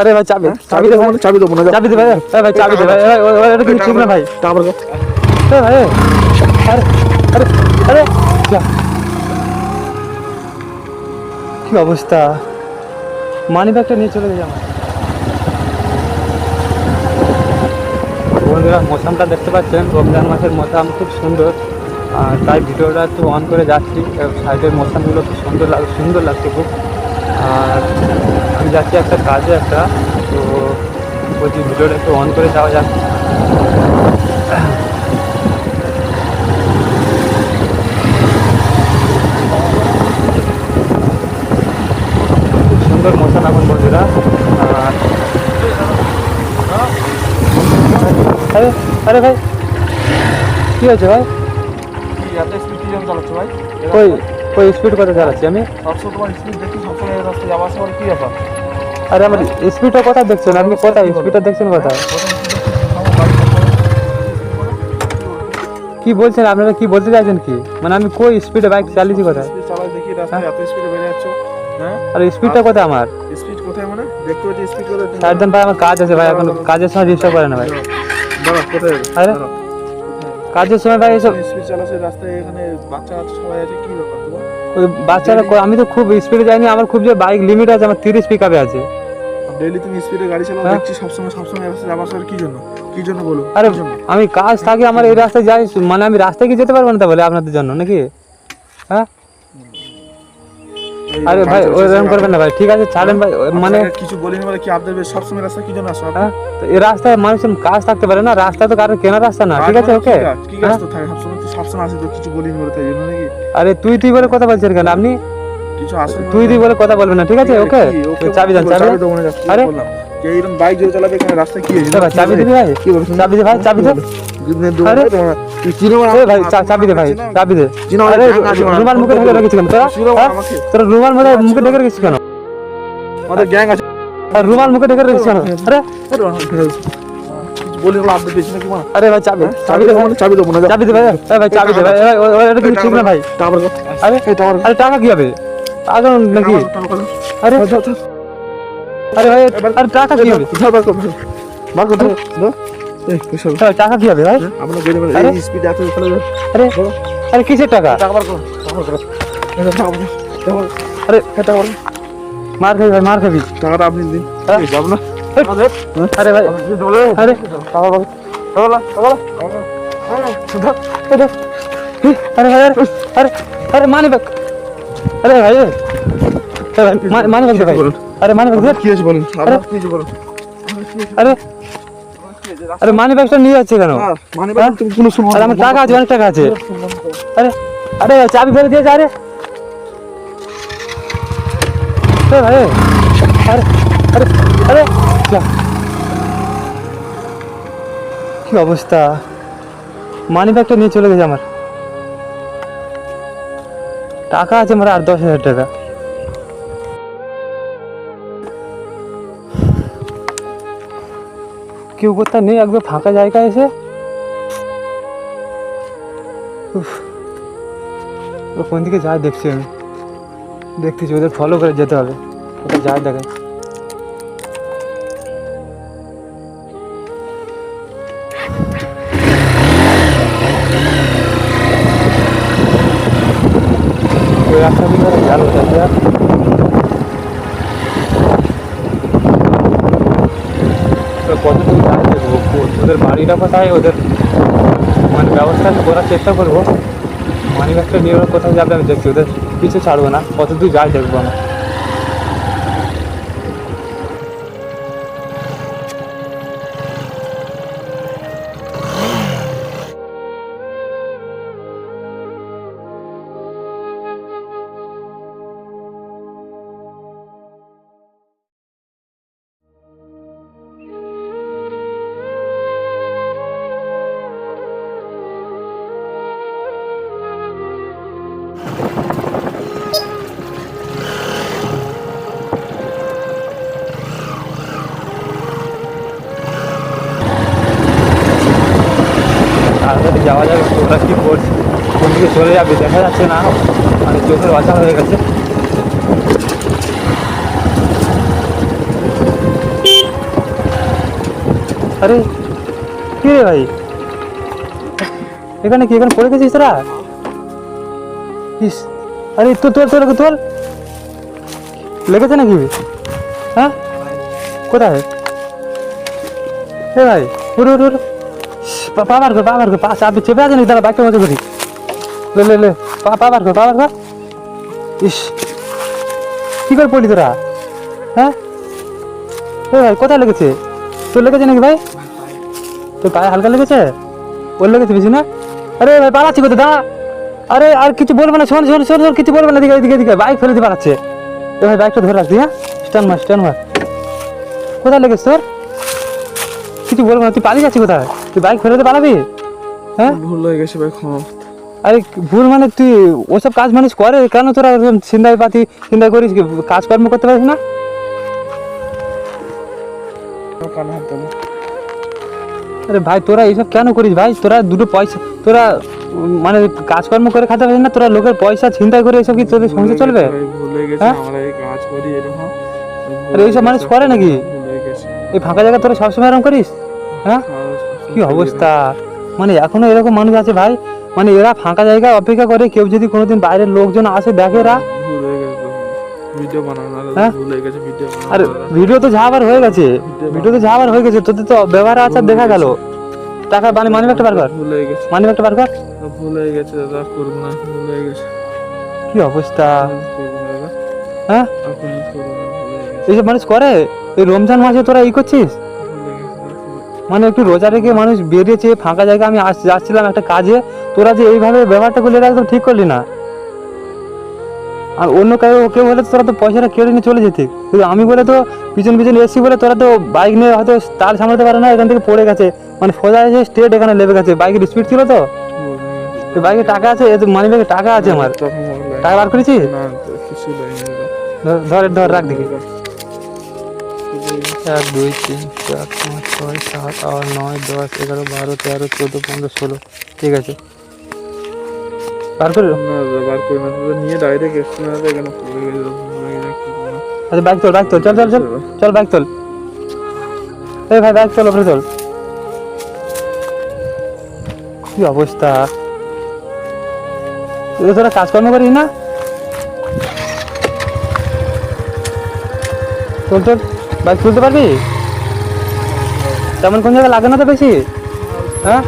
আরে ভাই চাবি চাবি দে ভাই চাবি দেবো না চাবি দে ভাই ভাই চাবি দে ভাই এটা কিন্তু ঠিক না ভাই। তারপর এ ভাই আরে আরে আরে কি অবস্থা? মানি ব্যাগটা নিয়ে চলে গেছে আমার। বন্ধুরা মৌসামটা দেখতে পাচ্ছেন রমজান মাসের মৌসাম খুব সুন্দর। আর তাই ভিডিওটা একটু অন করে যাচ্ছি সাইডের মৌসামগুলো খুব সুন্দর লাগ সুন্দর লাগছে খুব। আর যাচ্ছি একটা কাজে একটা তো বলছি ভিডিওটা একটু অন করে যাওয়া যাক। সুন্দর মৌসাম এখন বন্ধুরা। আরে আরে ভাই কি হয়েছে ভাই? এত স্পিড কি চালাচ্ছ ভাই? কই কই স্পিড কত চালাচ্ছি আমি? সবসময় তোমার স্পিড দেখি সবসময় রাস্তায় যাওয়া আসা করে কি ব্যাপার? আরে আমার স্পিডটা কোথায় দেখছেন আপনি কোথায়? স্পিডটা দেখছেন কোথায়? কি বলছেন? আপনারা কি বলতে চাইছেন কি? মানে আমি কই স্পিডে বাইক চালিয়েছি কোথায়? চালাই দেখি রাস্তায় এত স্পিডে বেড়ে যাচ্ছ। হ্যাঁ? আর স্পিডটা কোথায় আমার? স্পিড কোথায় মানে? দেখতে পাচ্ছি স্পিড কোথায় তুমি- ভাই আমার কাজ আছে ভাই এখন কাজের সময় ডিস্টার্ব করে না ভাই। দাঁড়া কোথায়? আরে? কাজের সময় ভাই এসব স্পিড চালাচ্ছে রাস্তায় এখানে বাচ্চা কাচ্চা সবাই আছে কি ব্যাপার তোমার? ওই বাচ্চারা আমি তো খুব স্পিডে যাইনি আমার খুব যে বাইক লিমিট আছে আমার তিরিশ পিক আছে। ডেইলি তুমি স্পিডে গাড়ি চালাও হ্যাঁ। দেখছি সবসময় সবসময় রাস্তায় করে কি জন্য? কি জন্য বলো? আরে আমি কাজ থাকি আমার এই রাস্তায় যাই মানে আমি রাস্তায় কি যেতে পারব না তাহলে আপনাদের জন্য নাকি? হ্যাঁ? আরে ভাই ওইরকম করবেন না ভাই ঠিক আছে ছাড়েন ভাই মানে কিছু বলিনি বলে কি আপনাদের সবসময় রাস্তা কি জন্য আসো হ্যাঁ তো এই রাস্তায় মানুষের কাজ থাকতে পারে না রাস্তা তো কারোর কেনা রাস্তা না ঠিক আছে ওকে? কি কাজ? কি কাজ তো থাকে সবসময় তো সবসময় আসে তো কিছু বলিনি বলে তাই জন্য নাকি? আরে তুই তুই বলে কথা বলছেন কেন আপনি কিছু আসে তুই তুই বলে কথা বলবেন না ঠিক আছে? ওকে? চাবি দেন চাবি। দেবো না আরে? যে এইরকম বাইক যে চালাবে এখানে রাস্তায় কি হয়েছে? চাবি দিবি ভাই। কি বলছো চাবি দে ভাই চাবি দে। আরে? তুই চিনো না? ভাই চাবি দে ভাই চাবি দে। চিনো আরে। রুমাল মুখে ঢেকে রেখেছি কেন তোরা হ্যাঁ? তোরা রুমাল মুখে মুখে ঢেকে রেখেছিস কেন? আমাদের গ্যাং আছে। আর রুমাল মুখে ঢেকে রেখেছিস কেন? আরে? বলি হলো আপনাদের পেছনে কি মানে আরে ভাই চাবি চাবি দে ভাই চাবি দেবো না চাবি দে ভাই ভাই চাবি দে ভাই এ ভাই, ও- ও- এটা কিন্তু ঠিক না ভাই। টাবার আরে? আরে টাকা কি হবে? পাগল নাকি আরে আরে ভাই আরে টাকা কি হবে বার করতে এই পয়সা এ ভাই, টাকা কি হবে ভাই আপনার বেড়ে বেড়ে আরে? এই স্পিড এত ফেলে আরে আরে কিসের টাকা টাকা বার করো টাকা বার করো এই টাকা বার করো। টাকা বার করো। আরে এই টাকা বার করো। মার খাবি ভাই মার খাবি টাকাটা আপনি দিন হ্যাঁ? যাব না এই, আরে ভাই আরে টাকা বার করো। টাকা বার করো। টাকা বার করো। এই দেখ। ই, আরে ভাই আরে আরে আরে মানি ব্যাগ আরে ভাই মানি ব্যাগ দে ভাই। আরে মানি ব্যাগ দে কি হয়েছে বলুন? আপনার কি হয়েছে বলুন? আরে। আরে মানি ব্যাগটা নিয়ে যাচ্ছে কেন? আর মানে ভাই তুমি কোনো সময় আরে আমার টাকা আছে অনেক টাকা আছে। আরে আরে চাবি ফেলে দিয়েছে আরে এ ভাই আরে আরে আরে। কি অবস্থা? মানি ব্যাগটা নিয়ে চলে গেছে আমার। টাকা আছে আমার আর দশ হাজার টাকা। কেউ কোথায় নেই একবার ফাঁকা জায়গায় এসে কোন দিকে যায় দেখছি আমি। দেখতেছি, ওদের ফলো করে যেতে হবে। ওটা যায় দেখে। ওই রাস্তা দিয়ে ওরা গেল দেখে তো কতদূর যায় ওদের বাড়িটা কোথায় ওদের মানে ব্যবস্থা করার চেষ্টা করব। মানি ব্যাগটা নিয়ে ওরা কোথায় যাবে আমি দেখছি, ওদের কিছু ছাড়বো না। কত দূর যায় দেখব আমি কী করছে কোন দিকে চলে যাবে, দেখা যাচ্ছে না। মানে চোখের বাঁচা হয়ে গেছে। আরে, কি রে ভাই? এখানে কি, এখানে পড়ে গেছিস তোরা? ইস, আরে তো তোর তোর তোর লেগেছে নাকি? হ্যাঁ? কোথায়? এ ভাই উড় উড়। পা বার কর, পা বার কর চাপে আছে নাকি? তাহলে বাইকটা মতো করি লে লে লে, পা পা বার কর ইস, কি করে পড়লি তোরা? হ্যাঁ? এ ভাই, কোথায় লেগেছে? তোর লেগেছে নাকি ভাই? তোর পায়ে হালকা লেগেছে? ওর লেগেছে বেশি না আরে ভাই, পালাচ্ছি কোথায়? দা আরে, আর কিছু বলবে না, শোন শোন শোন শোন, কিছু বলবে না দিকে এদিকে এদিকে। বাইক ফেলে দিয়ে পালাচ্ছে। তো ভাই, বাইকটা ধরে রাখবি হ্যাঁ স্ট্যান্ড মার স্ট্যান্ড মার। কোথায় লেগেছে তোর? কিছু বলব না তুই পালিয়ে যাচ্ছি কোথায়? তুই বাইক দিয়ে পালাবি? হ্যাঁ? ভুল হয়ে গেছে ভাই ক্ষমা। আরে ভুল মানে তুই ওসব কাজ মানুষ করে কেন তোরা ওরকম চিন্তায় পাতি চিন্তা করিস কাজকর্ম করতে পারিস না? আরে ভাই তোরা এইসব কেন করিস ভাই? তোরা দুটো পয়সা তোরা মানে কাজকর্ম করে খাতে পারিস না তোরা লোকের পয়সা চিন্তা করে এসব কি তোদের সংসার চলবে? হয়ে এরকম। আরে এইসব মানুষ করে নাকি? এই ফাঁকা জায়গা তোরা সবসময় এরকম করিস? হ্যাঁ? কি অবস্থা? মানে এখনও এরকম মানুষ আছে ভাই? মানে এরা ফাঁকা জায়গায় অপেক্ষা করে কেউ যদি কোনোদিন বাইরের লোকজন আসে দেখে এরা। ভিডিও হ্যাঁ? ভুল হয়ে গেছে ভিডিও আর ভিডিও তো যাবার হয়ে গেছে। ভিডিও তো যাবার হয়ে গেছে তোদের তো ব্যবহার আচার দেখা গেল। টাকা মানে মানি ব্যাগটা বার কর। মানি ব্যাগটা বার কর। ভুল হয়ে? গেছে দাদা করব না ভুল হয়ে গেছে। কি অবস্থা হ্যাঁ এইসব মানুষ করে? এই রমজান মাসে তোরা ই করছিস। মানে একটু রোজা রেখে মানুষ বেরিয়েছে ফাঁকা জায়গা আমি যাচ্ছিলাম একটা কাজে। তোরা যে এইভাবে ব্যবহারটা করলি এটা একদম ঠিক করলি না। আর অন্য কেউ কেউ হলে তোরা তো পয়সাটা কেড়ে নিয়ে চলে যেতে। কিন্তু আমি বলে তো পিছন পিছন এসছি বলে তোরা তো বাইক নিয়ে হয়তো তার সামলাতে পারে না এখান থেকে পড়ে গেছে। মানে সোজা এসে স্ট্রেট এখানে লেবে গেছে। বাইকের স্পিড ছিল তো? বাইকে টাকা আছে মানি ব্যাগে টাকা আছে আমার। টাকা বার দাদা। ধর- ধর রাখ দেখি। এক দুই তিন চার পাঁচ ছয় সাত আট নয় দশ এগারো বারো তেরো চোদ্দ পনেরো ষোলো। ঠিক আছে। বার করে বার নিয়ে ডাইরেক্ট? আচ্ছা তোল তোল চল চল চল চল বাইক তোল। এই ভাই চল ওপরে চল কি অবস্থা? তোরা কাজকর্ম করিস না? চল চল বাইক তুলতে পারবি? তেমন কোন জায়গায় লাগে না তো বেশি? হ্যাঁ?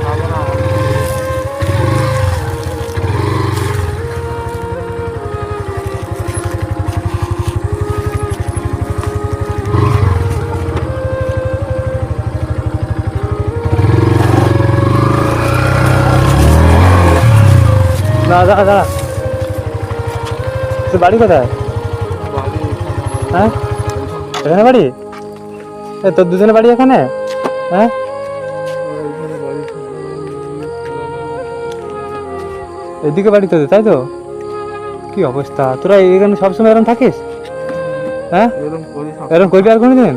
দাঁড়া দাঁড়া দাঁড়া। তোর বাড়ি কোথায়? হ্যাঁ? এখানে বাড়ি? তোর দুজনে বাড়ি এখানে? হ্যাঁ? এদিকে বাড়ি তোদের, তাই তো? কি অবস্থা? তোরা এখানে সবসময় এরকম থাকিস? হ্যাঁ? এরকম করি এরকম করবি আর কোনোদিন?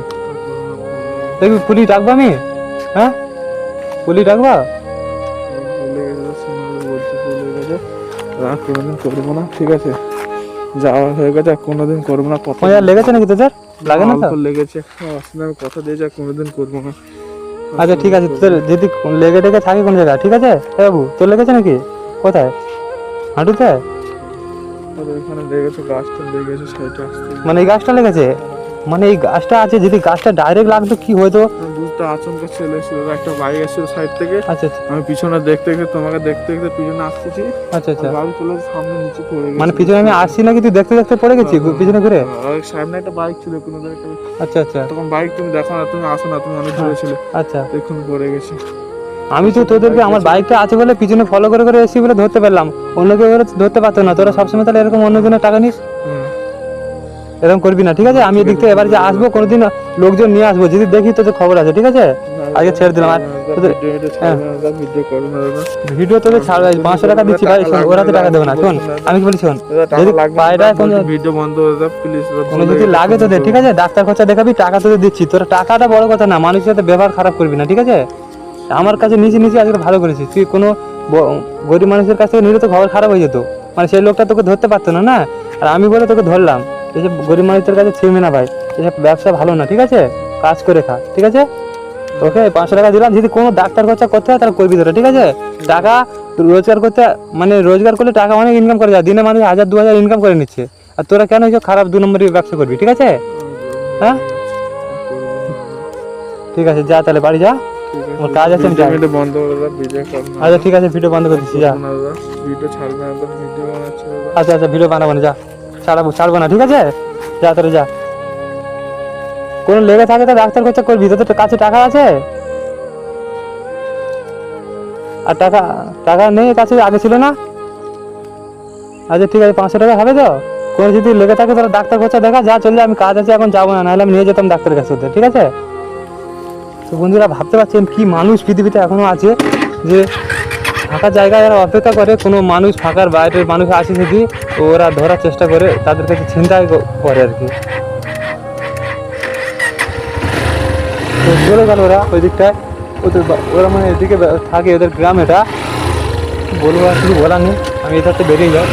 দেখবি পুলিশ ডাকবো আমি? হ্যাঁ? পুলিশ ডাকবা? না, ঠিক আছে? যাওয়া হয়ে গেছে কোনোদিন করব না কথা লেগেছে নাকি তোদের? লাগে না তো? লেগেছে আসলে আমি কথা দিয়ে আর কোনোদিন করব না। আচ্ছা ঠিক আছে তোদের যদি লেগে টেগে থাকে কোন জায়গায় ঠিক আছে? হ্যাঁ বাবু তোর লেগেছে নাকি? কোথায়? হাঁটুতে? আর ওইখানে লেগেছে গাছটা লেগেছে মানে এই গাছটা লেগেছে? মানে এই গাছটা আছে যদি গাছটা ডাইরেক্ট লাগতো কি আমি বুঝতে আচমকা চলে এসেছিল একটা বাইক এসেছিল সাইড থেকে। আচ্ছা আচ্ছা। আমি পিছনে দেখতে দেখতে তোমাকে দেখতে দেখতে পিছনে আসতেছি। আচ্ছা আচ্ছা। গাড়ি চলে সামনে নিচে পড়ে গেছে। মানে পিছনে আমি আসছি নাকি তুই দেখতে দেখতে পড়ে গেছি পিছনে ঘুরে? সামনে একটা বাইক ছিল কোনো একটা আচ্ছা আচ্ছা। তখন বাইক তুমি দেখো না তুমি আসো না তুমি অনেক দূরে ছিলে। আচ্ছা। দেখুন পড়ে গেছে। আমি তো তোদেরকে আমার বাইকটা আছে বলে পিছনে ফলো করে করে এসি বলে ধরতে পারলাম। অন্য কেউ ধরতে পারতো না তোরা সবসময় তাহলে এরকম অন্যজনের টাকা নিস। এরকম করবি না, ঠিক আছে? আমি এদিক থেকে এবার যে আসব, কোনোদিন লোকজন নিয়ে আসব, যদি দেখি তোদের খবর আছে, ঠিক আছে? আজকে ছেড়ে দিলাম, আর তোদের ভিডিও তোদের ছাড়বে পাঁচশো টাকা দিচ্ছি ভাই ওরা তো টাকা দেবে না, শোন, আমি কি বলি, শোন, যদি পায়রা কোনো ভিডিও বন্ধ করে দাও প্লিজ কোনো যদি লাগে তোদের, ঠিক আছে? ডাক্তার খরচা দেখাবি, টাকা তোদের দিচ্ছি। তোরা টাকাটা বড় কথা না, মানুষের সাথে ব্যবহার খারাপ করবি না, ঠিক আছে? আমার কাছে নিচে নিচে আজকে ভালো করেছিস, তুই কোনো গরিব মানুষের কাছ থেকে নিলে তো খবর খারাপ হয়ে যেত। মানে সেই লোকটা তোকে ধরতে পারতো না না? আর আমি বলে তোকে ধরলাম। এইসব গরিব মানুষের কাছে ছিড়বি না ভাই এসব ব্যবসা ভালো না ঠিক আছে? কাজ করে খা ঠিক আছে? তোকে পাঁচশো টাকা দিলাম যদি কোনো ডাক্তার খরচা করতে হয় তাহলে করবি তোরা ঠিক আছে? টাকা রোজগার করতে মানে রোজগার করলে টাকা অনেক ইনকাম করে যায় দিনে মানুষ হাজার দু হাজার ইনকাম করে নিচ্ছে। আর তোরা কেন এইসব খারাপ দু নম্বরই ব্যবসা করবি ঠিক আছে? হ্যাঁ? ঠিক আছে যা তাহলে বাড়ি যা। আমার কাজ আছে, আমি ভিডিও বন্ধ করে ভিডিও আচ্ছা ঠিক আছে ভিডিও বন্ধ করে দিচ্ছি যা। ভিডিও ছাড়বে না ভিডিও আচ্ছা আচ্ছা ভিডিও বানাবো না যা। ছাড়াবো ছাড়বো না, ঠিক আছে? যা তোরা যা। কোনো লেগে থাকে তো ডাক্তার খরচা করবি তোদের কাছে টাকা আছে। আর টাকা টাকা নেই কাছে আগে ছিল না। আচ্ছা ঠিক আছে, পাঁচশো টাকা হবে তো? কোনো যদি লেগে থাকে তাহলে ডাক্তার খরচা দেখা, যা চললে আমি কাজ আছে, এখন যাব না, নাহলে আমি নিয়ে যেতাম ডাক্তারের কাছে ঠিক আছে? তো বন্ধুরা, ভাবতে পারছেন কি মানুষ পৃথিবীতে এখনও আছে যে ফাঁকা জায়গায় যারা অপেক্ষা করে, কোনো মানুষ ফাঁকার বাইরের মানুষ আসে যদি, ওরা ধরার চেষ্টা করে, তাদের কাছে চিন্তা করে আর কি। বলে গেল ওরা ওই দিকটায়। ওদের ওরা মানে এদিকে থাকে ওদের গ্রাম এটা। বলব আর কিছু বলার নেই। আমি এটাতে বেরিয়ে যাই।